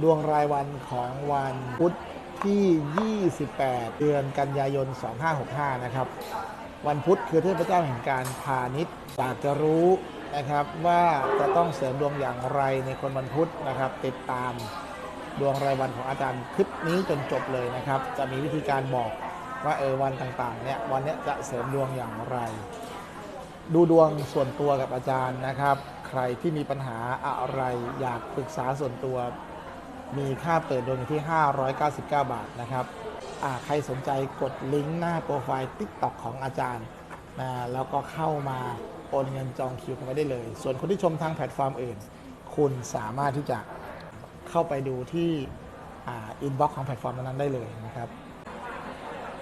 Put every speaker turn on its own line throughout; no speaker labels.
ดวงรายวันของวันพุธที่ 28 เดือนกันยายน 2565 นะครับ วันพุธคือเทพเจ้าแห่งการพาณิชย์อยากจะรู้นะครับว่าจะต้องเสริมดวงอย่างไรในคนวันพุธนะครับ ติดตามดวงรายวันของอาจารย์คลิปนี้จนจบเลยนะครับ จะมีวิธีการบอกว่าเออวันต่างๆเนี่ยวันนี้จะเสริมดวงอย่างไร ดูดวงส่วนตัวกับอาจารย์นะครับ ใครที่มีปัญหาอะไรอยากปรึกษาส่วนตัว มีค่าเปิดดวงอยู่ที่ 599 บาทนะครับใครสนใจกดลิงก์หน้าโปรไฟล์ TikTok ของอาจารย์นะแล้วก็เข้ามาโอนเงินจองคิวกันไว้ได้เลย ส่วนคนที่ชมทางแพลตฟอร์มอื่น คุณสามารถที่จะเข้าไปดูที่อินบ็อกซ์ของแพลตฟอร์มนั้นได้เลยนะครับ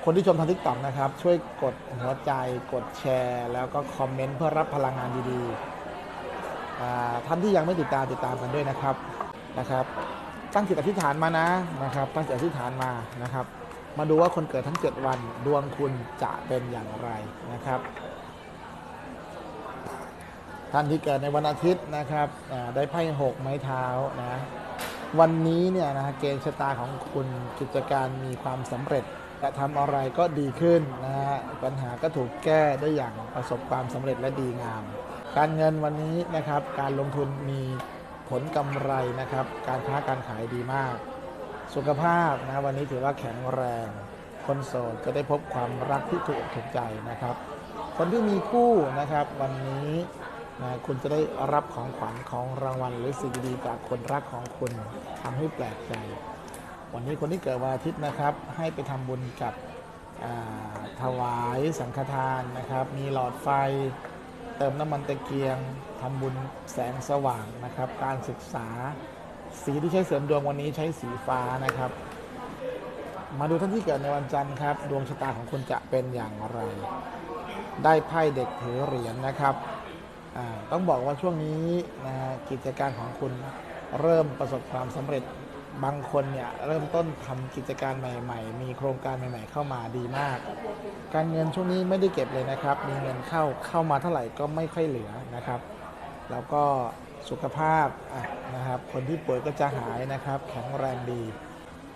คนที่ชมทางทิกตอกนะครับ ช่วยกดหัวใจกดแชร์ แล้วก็คอมเมนต์เพื่อรับพลังงานดีๆท่านที่ยังไม่ติดตามติดตามกันด้วยนะครับนะครับ ตั้งจิตอธิษฐานมานะนะครับ ตั้งจิตอธิษฐานมานะครับ มาดูว่าคนเกิดทั้ง 7 วันดวงคุณจะเป็นอย่างไรนะครับ ท่านที่เกิดในวันอาทิตย์นะครับได้ไพ่หกไม้เท้านะวันนี้เนี่ยนะฮะเกณฑ์ชะตาของคุณกิจการมีความสำเร็จและทำอะไรก็ดีขึ้นนะฮะปัญหาก็ถูกแก้ได้อย่างประสบความสำเร็จและดีงาม การเงินวันนี้นะครับการลงทุนมี ผลกำไรนะครับ การค้าการขายดีมาก สุขภาพนะวันนี้ถือว่าแข็งแรง คนโสดจะได้พบความรักที่ถูกถูกใจนะครับ คนที่มีคู่นะครับ วันนี้นะคุณจะได้รับของขวัญของรางวัลหรือสิ่งดีๆจากคนรักของคุณทำให้แปลกใจ วันนี้คนที่เกิดวันอาทิตย์นะครับ ให้ไปทำบุญกับอ่าถวายสังฆทานนะครับ มีหลอดไฟ เติมน้ำมันตะเกียงทำบุญแสงสว่างนะครับ การศึกษาสีที่ใช้เสริมดวงวันนี้ใช้สีฟ้านะครับ มาดูท่านที่เกิดในวันจันทร์ครับ ดวงชะตาของคุณจะเป็นอย่างไร ได้ไพ่เด็กถือเหรียญนะครับต้องบอกว่าช่วงนี้นะฮะกิจการของคุณเริ่มประสบความสำเร็จ บางคนเนี่ยเริ่มต้นทำกิจการใหม่ ๆ มีโครงการใหม่ ๆ เข้ามาดีมาก การเงินช่วงนี้ไม่ได้เก็บเลยนะครับ มีเงินเข้าเข้ามาเท่าไหร่ก็ไม่ค่อยเหลือนะครับ แล้วก็สุขภาพะนะครับ คนที่ป่วยก็จะหายนะครับ แข็งแรงดี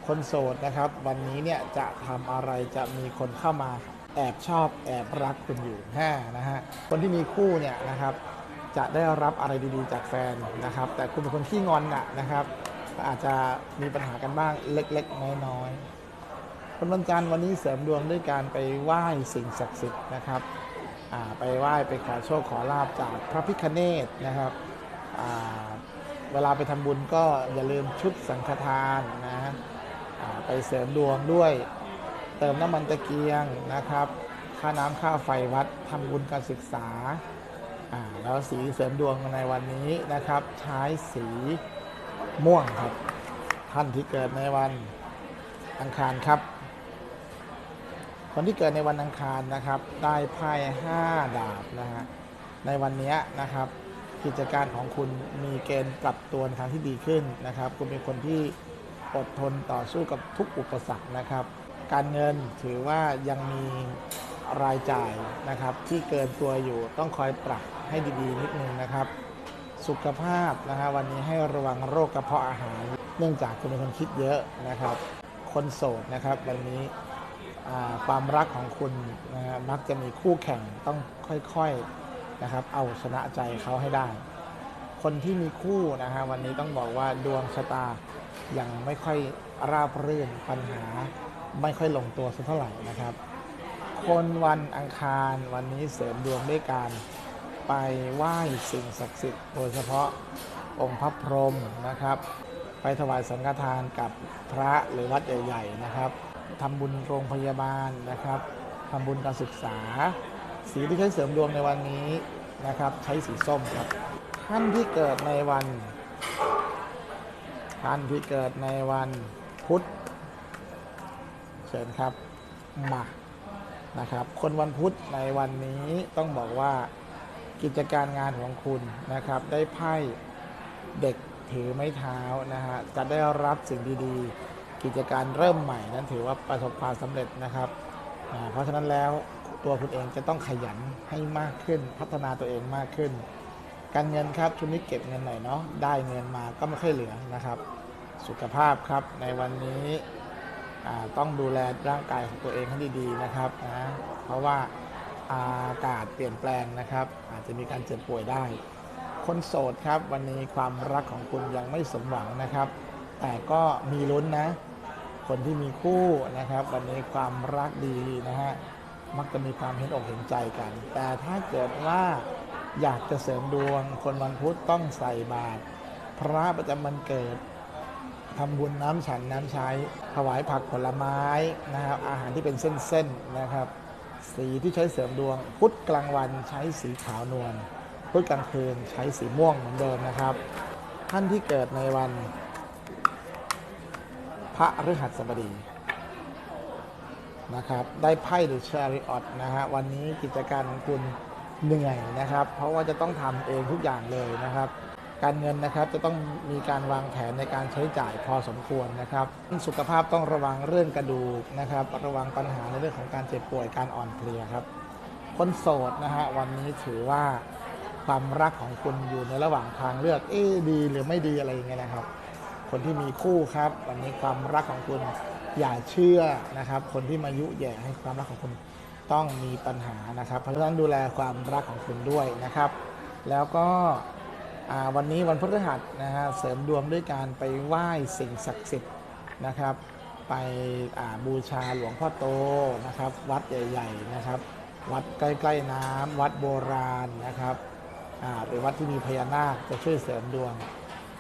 คนโสดนะครับ วันนี้เนี่ยจะทำอะไรจะมีคนเข้ามาแอบชอบแอบรักคุณอยู่แน่นะฮะคนที่มีคู่เนี่ยนะครับ จะได้รับอะไรดีๆจากแฟนนะครับ แต่คุณเป็นคนขี้งอนน่ะนะครับ อาจจะมีปัญหากันบ้างเล็ก ๆ น้อยๆคนวันจันทร์วันนี้เสริมดวงด้วยการไปไหว้สิ่งศักดิ์สิทธิ์นะครับไปไหว้ไปขอโชคขอลาบจากพระพิคเนตนะครับเวลาไปทำบุญก็อย่าลืมชุดสังฆทานนะไปเสริมดวงด้วย เติมน้ำมันตะเกียงนะครับ ค่าน้ำค่าไฟวัดทำบุญการศึกษาอ่าแล้วสีเสริมดวงในวันนี้นะครับ ใช้สี ม่วงครับ ท่านที่เกิดในวันอังคารครับ คนที่เกิดในวันอังคารนะครับ ได้ไพ่ห้าดาบนะฮะในวันนี้นะครับ กิจการของคุณมีเกณฑ์ปรับตัวในทางที่ดีขึ้นนะครับ คุณเป็นคนที่อดทนต่อสู้กับทุกอุปสรรคนะครับ การเงินถือว่ายังมีรายจ่ายนะครับ ที่เกินตัวอยู่ต้องคอยปรับให้ดีๆนิดนึงนะครับ สุขภาพนะฮะวันนี้ให้ระวังโรคกระเพาะอาหาร เนื่องจากคุณเป็นคนคิดเยอะนะครับ คนโสดนะครับวันนี้ความรักของคุณนะฮะมักจะมีคู่แข่งต้องค่อยๆนะครับเอาชนะใจเขาให้ได้ คนที่มีคู่นะฮะวันนี้ต้องบอกว่าดวงชะตายังไม่ค่อยราบรื่นปัญหาไม่ค่อยลงตัวสักเท่าไหร่นะครับ คนวันอังคารวันนี้เสริมดวงด้วยการ ไปไหว้สิ่งศักดิ์สิทธิ์โดยเฉพาะองค์พระพรหมนะครับ ไปถวายสังฆทานกับพระหรือวัดใหญ่ ๆ นะครับทำบุญโรงพยาบาลนะครับทำบุญการศึกษา สีที่ใช้เสริมดวงในวันนี้นะครับ ใช้สีส้มครับ ท่านที่เกิดในวัน ท่านที่เกิดในวันพุธเชิญครับมานะครับ คนวันพุธในวันนี้ต้องบอกว่า กิจการงานของคุณนะครับ ได้ไพ่เด็กถือไม้เท้านะฮะจะได้รับสิ่งดีๆ กิจการเริ่มใหม่นั้นถือว่าประสบความสำเร็จนะครับ เพราะฉะนั้นแล้วตัวคุณเองจะต้องขยันให้มากขึ้นพัฒนาตัวเองมากขึ้น การเงินครับช่วงนี้เก็บเงินหน่อยเนาะได้เงินมาก็ไม่ค่อยเหลือนะครับ สุขภาพครับในวันนี้ต้องดูแลร่างกายของตัวเองให้ดีๆนะครับนะเพราะว่า อากาศเปลี่ยนแปลงนะครับ อาจจะมีการเจ็บป่วยได้ คนโสดครับ วันนี้ความรักของคุณยังไม่สมหวังนะครับ แต่ก็มีลุ้นนะ คนที่มีคู่นะครับ วันนี้ความรักดีนะฮะมักจะมีความเห็นอกเห็นใจกัน แต่ถ้าเกิดว่าอยากจะเสริมดวง คนวันพุธต้องใส่บาตรพระประจำวันเกิดทำบุญน้ำฉันน้ำใช้ ถวายผักผลไม้นะครับ อาหารที่เป็นเส้นๆนะครับ สีที่ใช้เสริมดวง พุธกลางวันใช้สีขาวนวลพุธกลางคืนใช้สีม่วงเหมือนเดิมนะครับ ท่านที่เกิดในวัน พระฤหัสบดีนะครับได้ไพ่หรือชาริออตนะฮะวันนี้กิจการของคุณเหนื่อยนะครับ เพราะว่าจะต้องทำเองทุกอย่างเลยนะครับ การเงินนะครับจะต้องมีการวางแผนในการใช้จ่ายพอสมควรนะครับสุขภาพต้องระวังเรื่องกระดูกนะครับระวังปัญหาในเรื่องของการเจ็บป่วยการอ่อนเพลียครับ คนโสดนะฮะวันนี้ถือว่าความรักของคุณอยู่ในระหว่างทางเลือกเอ๊ดีหรือไม่ดีอะไรอย่างเงี้ยนะครับ คนที่มีคู่ครับ วันนี้ความรักของคุณอย่าเชื่อนะครับ คนที่มายุแย่ให้ความรักของคุณต้องมีปัญหานะครับ เพราะฉะนั้นดูแลความรักของคุณด้วยนะครับ แล้วก็ วันนี้วันพฤหัสนะฮะเสริมดวงด้วยการไปไหว้สิ่งศักดิ์สิทธิ์นะครับ ไปบูชาหลวงพ่อโตนะครับ วัดใหญ่ๆนะครับ วัดใกล้ๆน้ำวัดโบราณนะครับอ่าเป็นวัดที่มีพญานาคจะช่วยเสริมดวง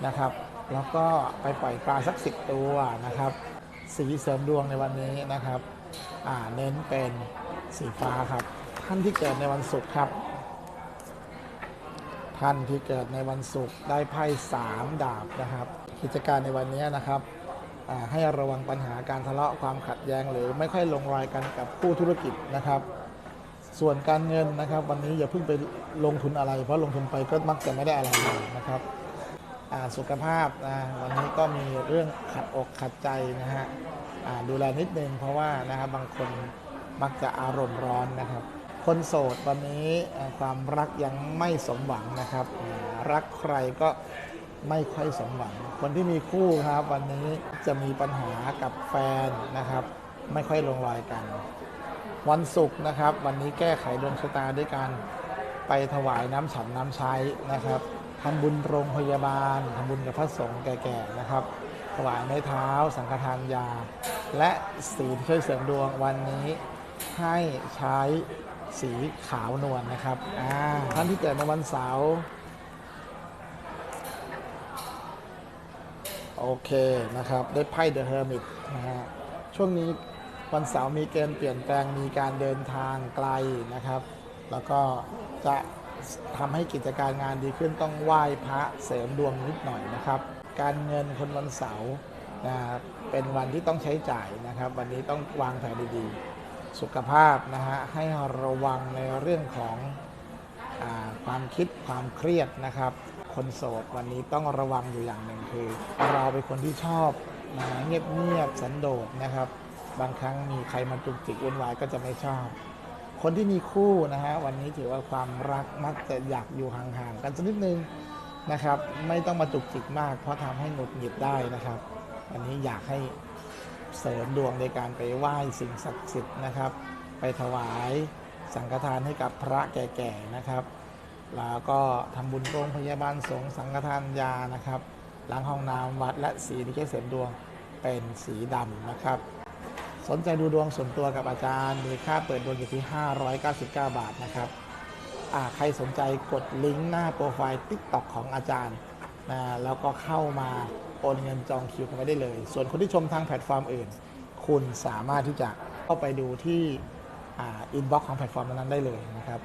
นะครับ แล้วก็ไปปล่อยปลาสักสิบตัวนะครับ สีเสริมดวงในวันนี้นะครับเน้นเป็นสีฟ้าครับ ท่านที่เกิดในวันศุกร์ครับ ท่านที่เกิดในวันศุกร์ได้ไพ่สามดาบนะครับ กิจการในวันนี้นะครับให้ระวังปัญหาการทะเลาะความขัดแย้งหรือไม่ค่อยลงรอยกันกับคู่ธุรกิจนะครับ ส่วนการเงินนะครับ วันนี้อย่าเพิ่งไปลงทุนอะไร เพราะลงทุนไปก็มักจะไม่ได้อะไรเลยนะครับสุขภาพนะวันนี้ก็มีเรื่องขัดอกขัดใจนะฮะดูแลนิดนึงเพราะว่านะครับบางคนมักจะอารมณ์ร้อนนะครับ คนโสดวันนี้ความรักยังไม่สมหวังนะครับ รักใครก็ไม่ค่อยสมหวัง คนที่มีคู่ครับ วันนี้จะมีปัญหากับแฟนนะครับ ไม่ค่อยลงรอยกัน วันศุกร์นะครับ วันนี้แก้ไขดวงชะตาด้วยการไปถวายน้ำฉันน้ำใช้นะครับทำบุญโรงพยาบาลทำบุญกับพระสงฆ์แก่ๆนะครับ ถวายไม้เท้า สังฆทานยา และสีที่ช่วยเสริมดวงวันนี้ให้ใช้ สีขาวนวลนะครับอ่าท่านที่เกิดในวันเสาร์โอเคนะครับ ได้ไพ่เดอะเฮอร์มิตนะฮะช่วงนี้วันเสาร์มีเกณฑ์เปลี่ยนแปลงมีการเดินทางไกลนะครับ แล้วก็จะทำให้กิจการงานดีขึ้นต้องไหว้พระเสริมดวงนิดหน่อยนะครับ การเงินคนวันเสาร์นะเป็นวันที่ต้องใช้จ่ายนะครับ วันนี้ต้องวางแผนดีๆ สุขภาพนะฮะให้ระวังในเรื่องของอความคิดความเครียดนะครับ คนโสดวันนี้ต้องระวังอยู่อย่างหนึ่งคือ เราเป็นคนที่ชอบนะเงียบๆสันโดษนะครับ บางครั้งมีใครมาจุกจิกวุ่นวายก็จะไม่ชอบ คนที่มีคู่นะฮะวันนี้ถือว่าความรักมักจะอยากอยู่ห่างๆกันสักนิดนึงนะครับ ไม่ต้องมาจุกจิกมาก เพราะทำให้หงุดหงิดได้นะครับวันนี้อยากให้ เสริมดวงในการไปไหว้สิ่งศักดิ์สิทธิ์นะครับ ไปถวายสังฆทานให้กับพระแก่ๆนะครับ แล้วก็ทำบุญโรงพยาบาลสงฆ์สังฆทานยานะครับล้างห้องน้ำวัดและสีที่ใช้เสริมดวงเป็นสีดำนะครับ สนใจดูดวงส่วนตัวกับอาจารย์ มีค่าเปิดดวงอยู่ที่ 599 บาทนะครับใครสนใจกดลิงก์หน้าโปรไฟล์ TikTok ของอาจารย์นะแล้วก็เข้ามา โอนเงินจองคิวกันไว้ได้เลย ส่วนคนที่ชมทางแพลตฟอร์มอื่น คุณสามารถที่จะเข้าไปดูที่อินบ็อกซ์ของแพลตฟอร์มนั้นได้เลยนะครับ